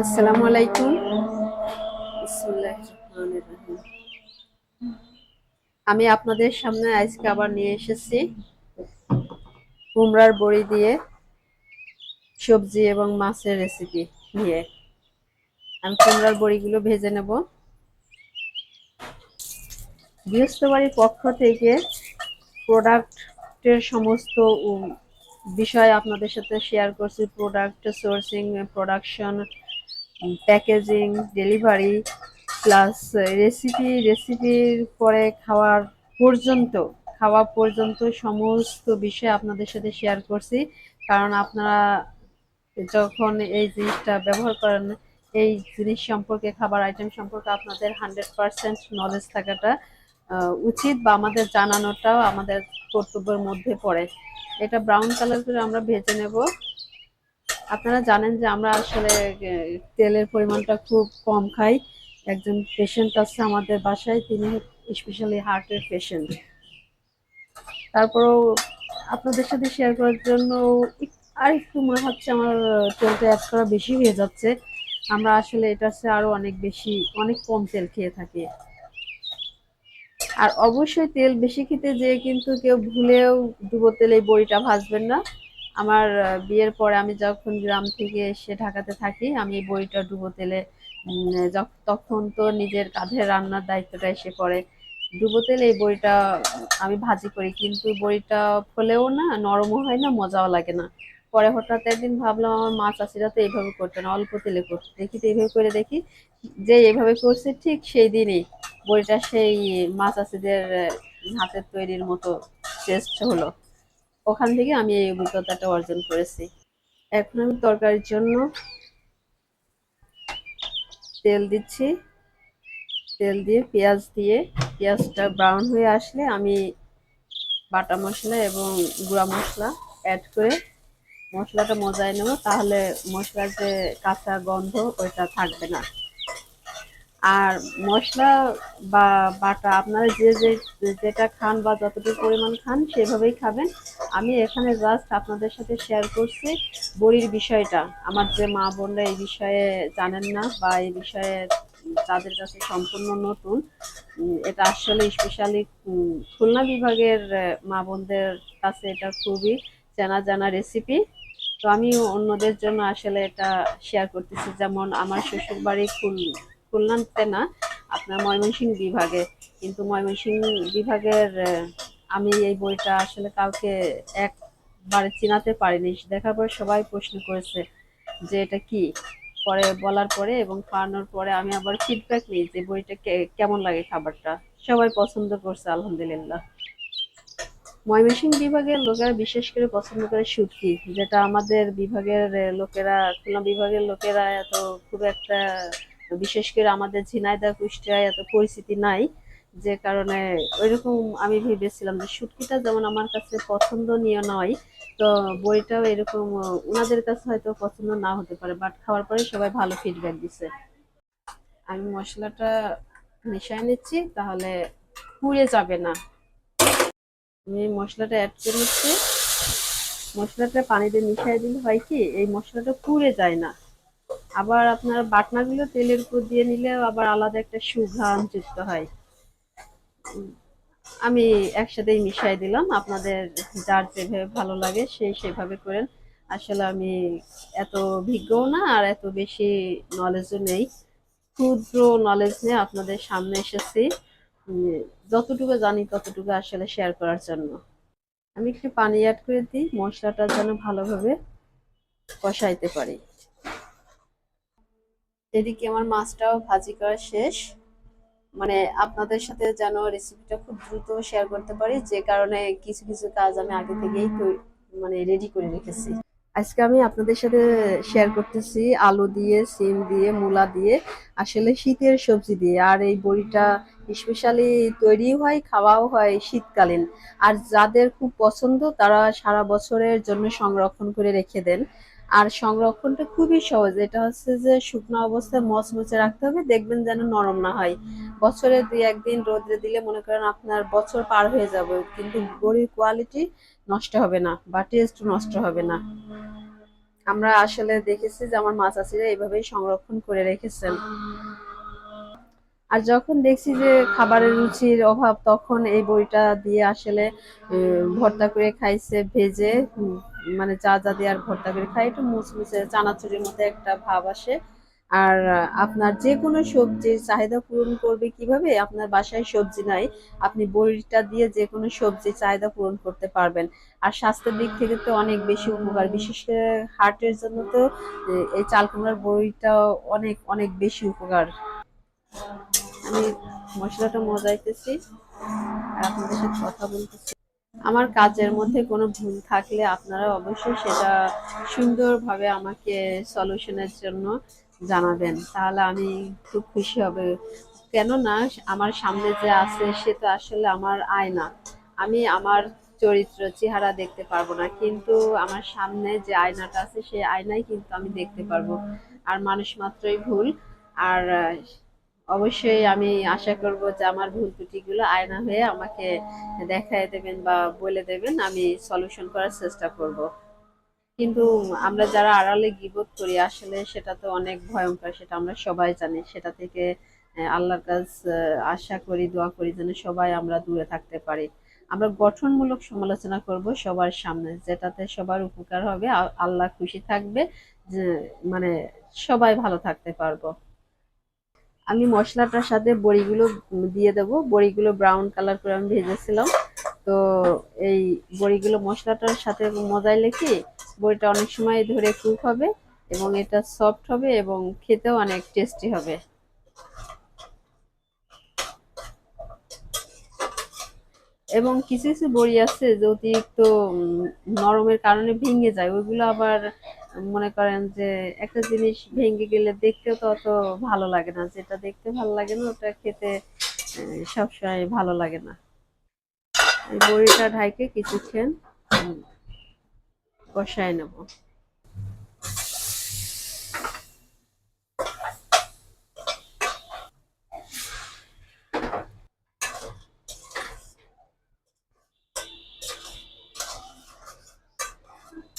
আসসালামু আলাইকুম। আমি আপনাদের সামনে আজকে আবার নিয়ে এসেছি কুমড়ার বড়ি দিয়ে সবজি এবং মাছের রেসিপি নিয়ে। আমি কুমড়ার বড়িগুলো ভেজে নেব। গৃহস্থবাড়ির পক্ষ থেকে প্রোডাক্টের সমস্ত বিষয় আপনাদের সাথে শেয়ার করছি। Product sourcing production packaging delivery plus recipe রেসিপির পরে খাওয়ার পর্যন্ত, খাওয়া পর্যন্ত সমস্ত বিষয় আপনাদের সাথে শেয়ার করছি। কারণ আপনারা যখন এই জিনিসটা ব্যবহার করেন, এই জিনিস সম্পর্কে, খাবার আইটেম সম্পর্কে আপনাদের হান্ড্রেড পার্সেন্ট নলেজ থাকাটা উচিত বা আমাদের জানানোটাও আমাদের কর্তব্যের মধ্যে পড়ে। এটা ব্রাউন কালার করে আমরা ভেজে নেব। আপনারা জানেন যে আমরা আসলে তেলের পরিমাণটা খুব কম খাই। একজন পেশেন্ট আছে আমাদের বাসায়, তিনি স্পেশালি হার্টের পেশেন্ট তারপরেও আপনাদের সাথে শেয়ার করার জন্য আর একটু মনে হচ্ছে আমার তেলটা অ্যাড করা বেশি হয়ে যাচ্ছে। আমরা আসলে এটার চেয়ে আরও অনেক বেশি, অনেক কম তেল খেয়ে থাকি। আর অবশ্যই তেল বেশি খেতে যেয়ে কিন্তু কেউ ভুলেও ডুবো তেলে বড়িটা ভাজবেন না। আমার বিয়ের পরে আমি যখন গ্রাম থেকে এসে ঢাকাতে থাকি, আমি বড়িটা ডুবো তেলে তখন তো নিজের কাঁধে রান্নার দায়িত্বটা এসে পড়ে। ডুবো তেলে এই বড়িটা আমি ভাজি করি, কিন্তু বড়িটা ফলেও না, নরমও হয় না, মজাও লাগে না। পরে হঠাৎ একদিন ভাবলাম, আমার মা চাষিরা তো এইভাবে করতো না, অল্প তেলে করতো। দেখি তো এইভাবে করে দেখি, যে এইভাবে করছে ঠিক সেই দিনই বড়িটা সেই মা চাষিদের হাতের তৈরির মতো টেস্ট হলো। ওখান থেকে আমি এই অভিজ্ঞতাটা অর্জন করেছি। এখন আমি তরকারির জন্য তেল দিচ্ছি। তেল দিয়ে, পেঁয়াজ দিয়ে, পেঁয়াজটা ব্রাউন হয়ে আসলে আমি বাটা মশলা এবং গুঁড়া মশলা অ্যাড করে মশলাটা মজায় নেব, তাহলে মশলার যে কাঁচা গন্ধ ওইটা থাকবে না। আর মশলা বা বাটা, আপনারা যে যে, যেটা খান বা যতটুকু পরিমাণ খান সেভাবেই খাবেন। আমি এখানে জাস্ট আপনাদের সাথে শেয়ার করছি বড়ির বিষয়টা। আমার যে মা বোনরা এই বিষয়ে জানেন না বা এই বিষয়ে তাদের কাছে সম্পূর্ণ নতুন এটা আসলে স্পেশালি খুলনা বিভাগের মা বোনদের কাছে এটা খুবই জানা জানা রেসিপি তো আমি অন্যদের জন্য আসলে এটা শেয়ার করতেছি। যেমন আমার শ্বশুর বাড়ি খুল খুলনাতে না, আপনার ময়মনসিংহ বিভাগে। কিন্তু ময়মনসিংহ বিভাগের আমি এই বইটা আসলে কাউকে একবারে চিনাতে পারিনি। দেখার পর সবাই প্রশ্ন করেছে যে এটা কি? পরে বলার পরে এবং খাওয়ানোর পরে আমি আবার ফিডব্যাক নিই যে বইটা কেমন লাগে খাবারটা। সবাই পছন্দ করছে, আলহামদুলিল্লাহ। ময়মনসিংহ বিভাগের লোকেরা বিশেষ করে পছন্দ করে শুটকি যেটা আমাদের বিভাগের লোকেরা, খুলনা বিভাগের লোকেরা এত খুব একটা বিশেষ করে আমাদের ঝিনাইদহ, কুষ্টিয়ায় এত পরিস্থিতি নাই, যে কারণে ওইরকম আমি ভেবেছিলাম যে শুটকিটা যেমন আমার কাছে পছন্দনীয় নয়, তো বইটাও এরকম ওনাদের কাছে হয়তো পছন্দ না হতে পারে বাট খাওয়ার পরে সবাই ভালো ফিডব্যাক দিছে। আমি মশলাটা মিশিয়ে নিচ্ছি, তাহলে পুড়ে যাবে না। আমি মশলাটা অ্যাড করে নিচ্ছি। মশলাটা পানিতে মিশিয়ে দিলে হয় কি, এই মশলাটা পুড়ে যায় না। আবার আপনার বাটনাগুলো তেলের উপর দিয়ে নিলেও আবার আলাদা একটা সুঘ্রাণ যুক্ত হয় আমি একসাথেই মিশিয়ে দিলাম। আপনাদের যার যেভাবে ভালো লাগে সেই সেভাবে করেন। আসলে আমি এত বিজ্ঞও না আর এত বেশি নলেজও নেই। ক্ষুদ্র নলেজ নিয়ে আপনাদের সামনে এসেছি। যতটুকু জানি ততটুকু আসলে শেয়ার করার জন্য। আমি একটু পানি অ্যাড করে দিই, মশলাটা যেন ভালোভাবে কষাইতে পারি। এদিকে আমার মাছটাও ভাজি করা শেষ। মানে আপনাদের সাথে যেন রেসিপিটা খুব দ্রুত শেয়ার করতে পারি, যে কারণে কিছু কিছু কাজ আমি আগে থেকেই মানে রেডি করে রেখেছি। আজকে আমি আপনাদের সাথে শেয়ার করতেছি আলু দিয়ে, সিম দিয়ে, মূলা দিয়ে, আসলে শীতের সবজি দিয়ে। আর এই বড়িটা স্পেশালি তৈরি হয়, খাওয়াও হয় শীতকালীন। আর যাদের খুব পছন্দ, তারা সারা বছরের জন্য সংরক্ষণ করে রেখে দেন। আর সংরক্ষণটা খুবই সহজ। এটা হচ্ছে যে শুকনো অবস্থায় মচমচে রাখতে হবে, দেখবেন যেন নরম না হয়। বছরে দুই একদিন রোদে দিলে মনে করেন আপনার বছর পার হয়ে যাবে, কিন্তু বড়ির কোয়ালিটি নষ্ট হবে না বা টেস্ট নষ্ট হবে না। আমরা আসলে দেখেছি যে আমার মাছ আছে এইভাবেই সংরক্ষণ করে রেখেছেন। আর যখন দেখছি যে খাবারের রুচির অভাব, তখন এই বড়িটা দিয়ে আসলে ভর্তা করে খাইছে, ভেজে মানে যা যা দিয়ে আর ভর্তা করে খাই। একটু মুচমুচে চানাচুরির মতো একটা ভাব আসে। আর আপনার যে কোনো সবজির চাহিদা পূরণ করবে কীভাবে, আপনার বাসায় সবজি নাই, আপনি বড়িটা দিয়ে যে কোনো সবজির চাহিদা পূরণ করতে পারবেন। আর স্বাস্থ্যের দিক থেকে তো অনেক বেশি উপকার, বিশেষ করে হার্টের জন্য তো এই চাল কুমড়ার বড়িটা অনেক অনেক বেশি উপকার। আমি মশলাটা মজাইতেছি আর আপনাদের সাথে কথা বলতেছি। আমার কাজের মধ্যে কোনো ভুল থাকলে আপনারা অবশ্যই সেটা সুন্দরভাবে আমাকে সলিউশনের জন্য জানাবেন। তাহলে আমি খুব খুশি হবে। কেননা আমার সামনে যে আছে সে তো আসলে আমার আয়না। আমি আমার চরিত্র, চেহারা দেখতে পারব না। কিন্তু আমার সামনে যে আয়নাটা আছে, সেই আয়নাই কিন্তু আমি দেখতে পারব। আর মানুষ মাত্রই ভুল। আর অবশ্যই আমি আশা করব যে আমার ভুল ত্রুটিগুলো আয়না হয়ে আমাকে দেখায় দেবেন বা বলে দেবেন আমি সলিউশন করার চেষ্টা করব। কিন্তু আমরা যারা আড়ালে গিবত করি আসলে সেটা তো অনেক ভয়ঙ্কর সেটা আমরা সবাই জানি। সেটা থেকে আল্লাহর আহ, আশা করি দোয়া করি যেন সবাই আমরা দূরে থাকতে পারি। আমরা গঠনমূলক সমালোচনা করব সবার সামনে যেটাতে সবার উপকার হবে আল্লাহ খুশি থাকবে যে মানে সবাই ভালো থাকতে পারব। আমি মশলাটার সাথে বড়িগুলো দিয়ে দেবো। বড়িগুলো ব্রাউন কালার করে আমি ভেজেছিলাম। তো এই বড়িগুলো মশলাটার সাথে মজাইলে কি বড়িটা অনেক সময় ধরে কুক হবে এবং এটা সফট হবে এবং খেতেও অনেক টেস্টি হবে। এবং কিছু কিছু বড়ি আছে যে অতিরিক্ত নরমের কারণে ভেঙে যায়, ওইগুলো আবার মনে করেন যে একটা জিনিস ভেঙে গেলে দেখতেও তো অত ভালো লাগে না, যেটা দেখতে ভালো লাগে না ওটা খেতে সবসময় ভালো লাগে না। এই বড়িটা ঢাইকে কিছুক্ষণ কষায় নেব।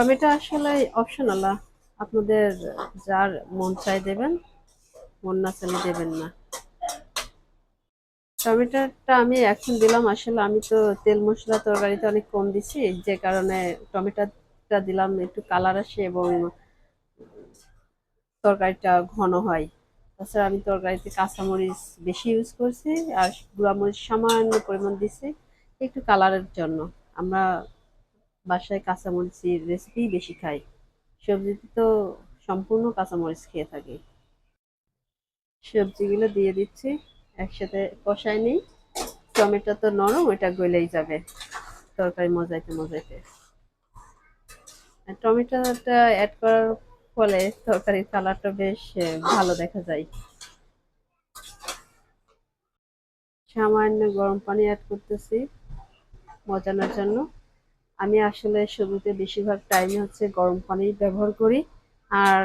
টমেটো আসলে অপশনাল আপনাদের যার মন চাই দেবেন, মন না চাইলে দেবেন না। টমেটোটা আমি এখন দিলাম, আসলে আমি তো তেল মশলা তরকারিতে অনেক কম দিছি, যে কারণে টমেটোটা দিলাম, একটু কালার আসে এবং তরকারিটা ঘন হয়। তাছাড়া আমি তরকারিতে কাঁচামরিচ বেশি ইউজ করছি, আর গুঁড়ামরিচ সামান্য পরিমাণ দিছি, একটু কালারের জন্য। আমরা বাসায় কাঁচামরিচের রেসিপি বেশি খাই। সবজিতে তো সম্পূর্ণ কাঁচামরিচ খেয়ে থাকি। সবজিগুলো দিয়ে দিচ্ছি, একসাথে কষাই নিই। টমেটো তো নরম ওইটা গলেই যাবে। তরকারি মজাইতে মজাইতে। টমেটোটা অ্যাড করার ফলে তরকারির কালারটা বেশ ভালো দেখা যায়। সামান্য গরম পানি অ্যাড করতেছি মজানোর জন্য। আমি আসলে সবজিতে বেশিরভাগ টাইমে হচ্ছে গরম পানি ব্যবহার করি। আর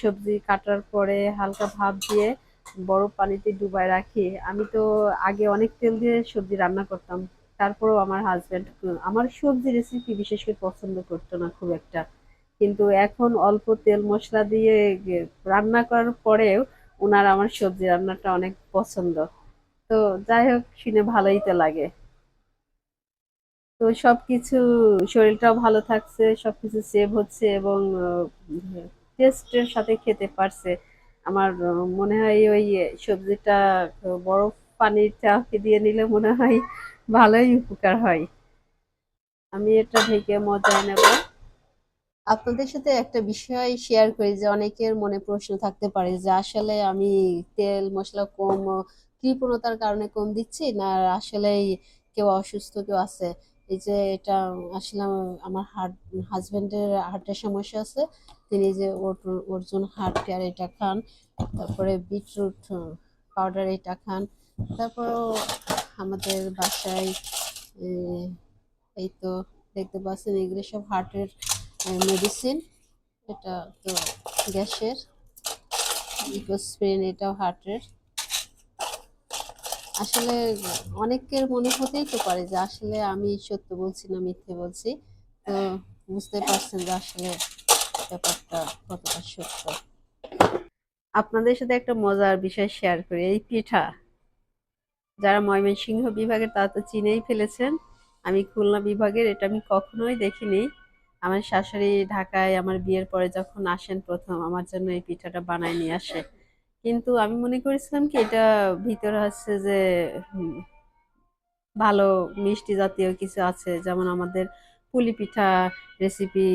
সবজি কাটার পরে হালকা ভাপ দিয়ে বরফ পানিতে ডুবায় রাখি। আমি তো আগে অনেক তেল দিয়ে সবজি রান্না করতাম। তারপরেও আমার হাজব্যান্ড আমার সবজি রেসিপি বিশেষ করে পছন্দ করতো না খুব একটা। কিন্তু এখন অল্প তেল মশলা দিয়ে রান্না করার পরেও ওনার আমার সবজি রান্নাটা অনেক পছন্দ। তো যাই হোক, শুনে ভালোই তো লাগে। তো সবকিছু শরীরটাও ভালো থাকছে, সবকিছু সেভ হচ্ছে এবং টেস্টের সাথে খেতে পারছে। আমার মনে হয় ওই সবজিটা, বরফ পানিটা দিয়ে নিলে মনে হয় ভালোই উপকার হয়। আমি এটা ঢেকে মজা নেব। আপনাদের সাথে একটা বিষয় শেয়ার করি যে অনেকের মনে প্রশ্ন থাকতে পারে যে আসলে আমি তেল, মশলা কম, কৃপণতার কারণে কম দিচ্ছি না আসলেই কেউ অসুস্থ কেউ আছে? এই যে এটা আসলে আমার হার্ট হাজবেন্ডের হার্টের সমস্যা আছে। তিনি যে ওর- অর্জুন হার্ট কেয়ার এটা খান, তারপরে বিটরুট পাউডার এটা খান, তারপরেও আমাদের বাসায় এই তো দেখতে পাচ্ছেন এগুলো সব হার্টের মেডিসিন এটা তো গ্যাসের ইকোস্প্রিন এটাও হার্টের আসলে অনেকের মনে হতেই তো পারে যে আসলে আমি সত্য বলছি না মিথ্যে বলছি। তো বুঝতে পারছেন যে আসলে ব্যাপারটা কতটা সত্য। আপনাদের সাথে একটা মজার বিষয় শেয়ার করি। এই পিঠা, যারা ময়মনসিংহ বিভাগের তারা তো চিনেই ফেলেছেন। আমি খুলনা বিভাগের, এটা আমি কখনোই দেখিনি। আমার শাশুড়ি ঢাকায় আমার বিয়ের পরে যখন আসেন প্রথম, আমার জন্য এই পিঠাটা বানায় নিয়ে আসে। কিন্তু আমি মনে করেছিলাম কি, এটা ভিতরে আছে যে ভালো মিষ্টি জাতীয় কিছু আছে। যেমন আমাদের পুলি পিঠা রেসিপি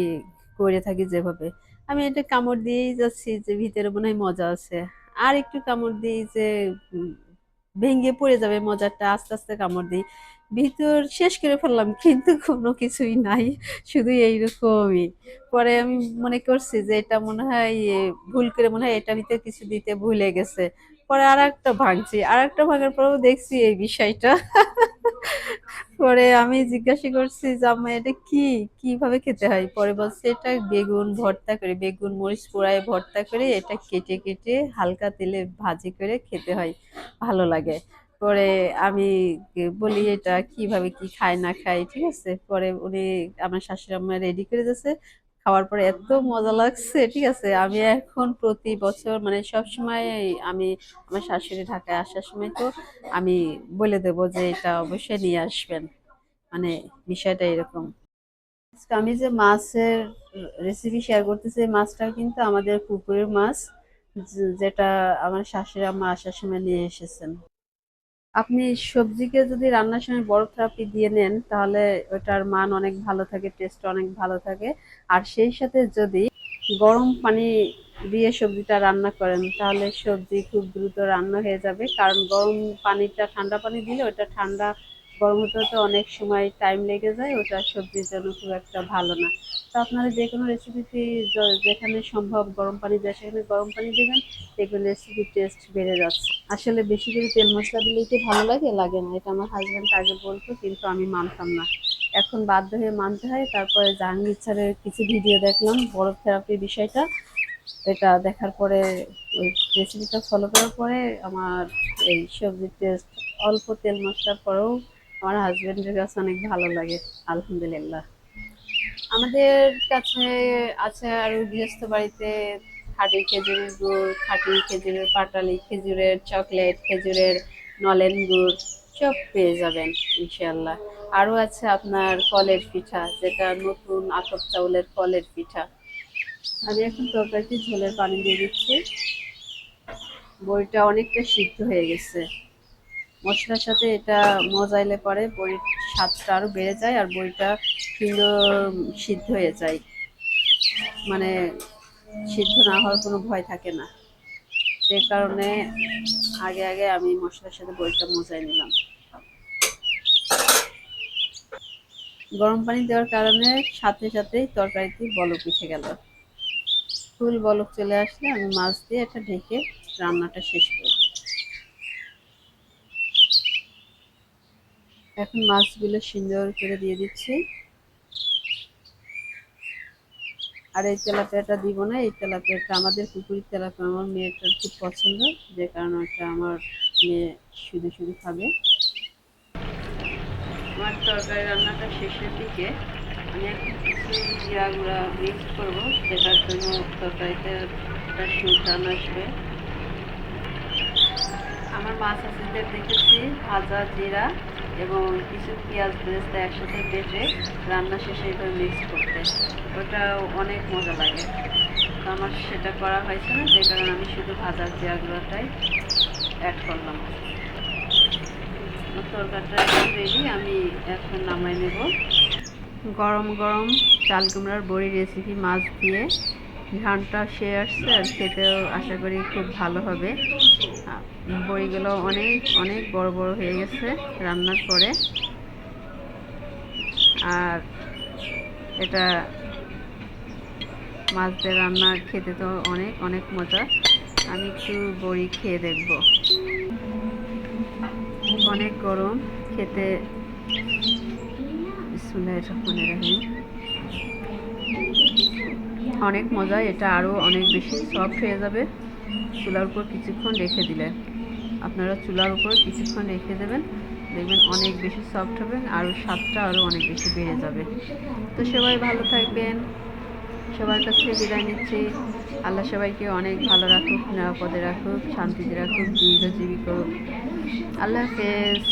করে থাকি যেভাবে। আমি এটা কামড় দিয়েই যাচ্ছি যে ভিতরে মনে হয় মজা আছে। আর একটু কামড় দিই যে ভেঙে পড়ে যাবে মজাটা আস্তে আস্তে কামড় দিই। ভিতর শেষ করে ফেললাম, কিন্তু কোনো কিছুই নাই, শুধু এইরকমই। পরে আমি মনে করছি যে এটা মনে হয় ভুল করে মনে হয় এটা ভিতরে কিছু দিতে ভুলে গেছে। পরে আর একটা ভাঙছি আর একটা ভাঙার পরেও দেখছি এই বিষয়টা। পরে আমি জিজ্ঞাসা করছি যে, আম্মা, এটা কি? কীভাবে খেতে হয়? পরে বলছে, এটা বেগুন ভর্তা করে, বেগুন মরিচ পোড়ায় ভর্তা করে, এটা কেটে কেটে হালকা তেলে ভাজি করে খেতে হয়, ভালো লাগে। পরে আমি বলি, এটা কীভাবে কি খায়, না খায়? ঠিক আছে? পরে উনি আমার শাশুড়ি আম্মা রেডি করে দিয়েছে। খাওয়ার পরে এত মজা লাগছে, ঠিক আছে? আমি এখন প্রতি বছর মানে সব সময় আমি আমার শাশুড়ি ঢাকায় আসার সময় তো আমি বলে দেব যে এটা অবশ্যই নিয়ে আসবেন। মানে বিষয়টা এরকম। আমি যে মাছের রেসিপি শেয়ার করতেছি মাছটা কিন্তু আমাদের পুকুরের মাছ যেটা আমার শাশুড়ি আম্মা আসার সময় নিয়ে এসেছেন। আপনি সবজিকে যদি রান্নার সময় বরফ থেরাপি দিয়ে নেন, তাহলে ওটার মান অনেক ভালো থাকে টেস্ট অনেক ভালো থাকে। আর সেই সাথে যদি গরম পানি দিয়ে সবজিটা রান্না করেন, তাহলে সবজি খুব দ্রুত রান্না হয়ে যাবে। কারণ গরম পানিটা, ঠান্ডা পানি দিলে ওটা ঠান্ডা গরম হতে হতে অনেক সময় টাইম লেগে যায়, ওটা সবজির জন্য খুব একটা ভালো না। তো আপনারা যে কোনো রেসিপিতে যেখানে সম্ভব গরম পানি দেয় সেখানে গরম পানি দেবেন, দেখবেন রেসিপির টেস্ট বেড়ে যাচ্ছে। আসলে বেশি করে তেল মশলা দিলে কি ভালো লাগে লাগে না। এটা আমার হাজব্যান্ড আগে বলতো, কিন্তু আমি মানতাম না। এখন বাধ্য হয়ে মানতে হয়, তারপরে জাহাঙ্গীর স্যারের কিছু ভিডিও দেখলাম বরফ থেরাপির বিষয়টা। এটা দেখার পরে, ওই রেসিপিটা ফলো করার পরে আমার এই সবজির টেস্ট অল্প তেল মশলার পরেও আমার হাজবেন্ডের কাছে অনেক ভালো লাগে, আলহামদুলিল্লাহ। আমাদের কাছে আছে আরও গৃহস্থ বাড়িতে খাঁটি খেজুরের গুড়, খাঁটি খেজুরের পাটালি, খেজুরের চকলেট, খেজুরের নলেন গুড়, সব পেয়ে যাবেন ইনশাল্লাহ আরও আছে আপনার কলের পিঠা, যেটা নতুন আতপ চাউলের কলের পিঠা। আমি এখন তরকারিতে ঝোলের পানি দিয়ে দিচ্ছি। বড়িটা অনেকটা সিদ্ধ হয়ে গেছে। মশলার সাথে এটা মজাইলে পরে বড়ির স্বাদটা আরও বেড়ে যায়, আর বড়িটা সুন্দর সিদ্ধ হয়ে যায়। মানে সিদ্ধ না হওয়ার কোনো ভয় থাকে না। যে কারণে আগে আগে আমি মশলার সাথে বড়িটা মজাই নিলাম। গরম পানি দেওয়ার কারণে সাথে সাথেই তরকারিতে বলক উঠে গেল। ফুল বলক চলে আসলে আমি মাছ দিয়ে এটা ঢেকে রান্নাটা শেষ করব। এখন মাছগুলো সুন্দর করে দিয়ে দিচ্ছি। আর এই তেলাপিয়াটা দিব না, এই তেলাপিয়াটা আমাদের পুকুরের তেলাপিয়া, আমার মেয়েটার খুব পছন্দ, যে কারণে এটা আমার মেয়ে শুধু শুধু খাবে। আমার তরকারি রান্নাটা শেষের দিকে, আমি এখন কিছু জিরা গুঁড়া মিক্স করব যেটার জন্য তরকারিতে একটা সুঘ্রাণ আসবে। আমার মাছ আসিতে দেখেছি, ভাজা জিরা এবং কিছু পেঁয়াজ বেরেস্তা একসাথে বেটে রান্না শেষে এইভাবে মিক্স করতে। ওটা অনেক মজা লাগে। তো আমার সেটা করা হয়েছে না, যে কারণে আমি শুধু ভাজা জিরা গুঁড়োটাই অ্যাড করলাম তরকারিটা রেডি আমি এখন নামাই নেব। গরম গরম চাল কুমড়ার বড়ি রেসিপি মাছ দিয়ে ঘানটা সে আসছে আর খেতেও আশা করি খুব ভালো হবে। বড়িগুলো অনেক অনেক বড় বড় হয়ে গেছে রান্নার পরে। আর এটা মাছ দিয়ে রান্না, খেতে তো অনেক অনেক মজা। আমি একটু বড়ি খেয়ে দেখব। অনেক গরম, খেতে বিসমিল্লাহির রহমানির রহিম। অনেক মজা এটা আরও অনেক বেশি সফট হয়ে যাবে। চুলার উপর কিছুক্ষণ রেখে দিলে। আপনারা চুলার উপর কিছুক্ষণ রেখে দেবেন। দেখবেন অনেক বেশি সফট হবে আর স্বাদটা আরও অনেক বেশি বেড়ে যাবে। তো সবাই ভালো থাকবেন। সবার কাছ বিদায় নিচ্ছি। আল্লাহ সবাইকে অনেক ভালো রাখুক, নিরাপদে রাখুক, শান্তিতে রাখুক, দীর্ঘজীবী করুক। আল্লাহ হাফেজ।